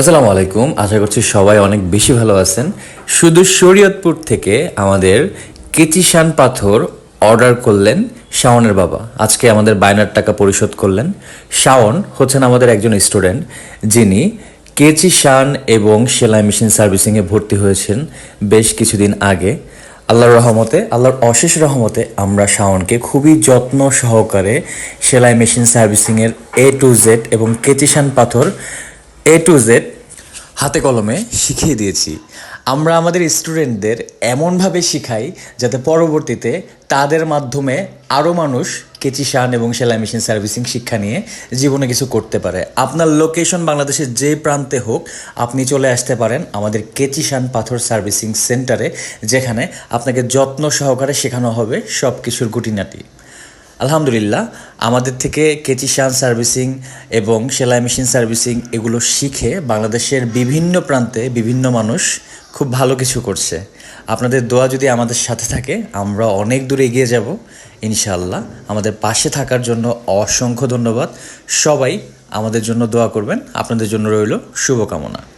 আসসালামু আলাইকুম। আশা করছি সবাই অনেক বেশি ভালো আছেন। শুধু শরীয়তপুর থেকে আমাদের কেচিশান পাথর অর্ডার করলেন শাওনের বাবা। আজকে আমাদের বায়নার টাকা পরিশোধ করলেন। শাওন হচ্ছেন আমাদের একজন স্টুডেন্ট, যিনি কেচি শান এবং সেলাই মেশিন সার্ভিসিংয়ে ভর্তি হয়েছেন বেশ কিছুদিন আগে। আল্লাহর রহমতে, আল্লাহর অশেষ রহমতে আমরা শাওনকে খুবই যত্ন সহকারে সেলাই মেশিন সার্ভিসিংয়ের এ টু জেড এবং কেচিশান পাথর এ টু জেড হাতে কলমে শিখিয়ে দিয়েছি। আমরা আমাদের স্টুডেন্টদের এমনভাবে শিখাই যাতে পরবর্তীতে তাদের মাধ্যমে আরও মানুষ কেচিশান এবং সেলাই মেশিন সার্ভিসিং শিক্ষা নিয়ে জীবনে কিছু করতে পারে। আপনার লোকেশন বাংলাদেশের যে প্রান্তে হোক, আপনি চলে আসতে পারেন আমাদের কেচিশান পাথর সার্ভিসিং সেন্টারে, যেখানে আপনাকে যত্ন সহকারে শেখানো হবে সব কিছুর গুটিনাটি। আলহামদুলিল্লাহ, আমাদের থেকে কেচিশান সার্ভিসিং এবং সেলাই মেশিন সার্ভিসিং এগুলো শিখে বাংলাদেশের বিভিন্ন প্রান্তে বিভিন্ন মানুষ খুব ভালো কিছু করছে। আপনাদের দোয়া যদি আমাদের সাথে থাকে, আমরা অনেক দূরে এগিয়ে যাব, ইনশাআল্লাহ। আমাদের পাশে থাকার জন্য অসংখ্য ধন্যবাদ। সবাই আমাদের জন্য দোয়া করবেন। আপনাদের জন্য রইল শুভকামনা।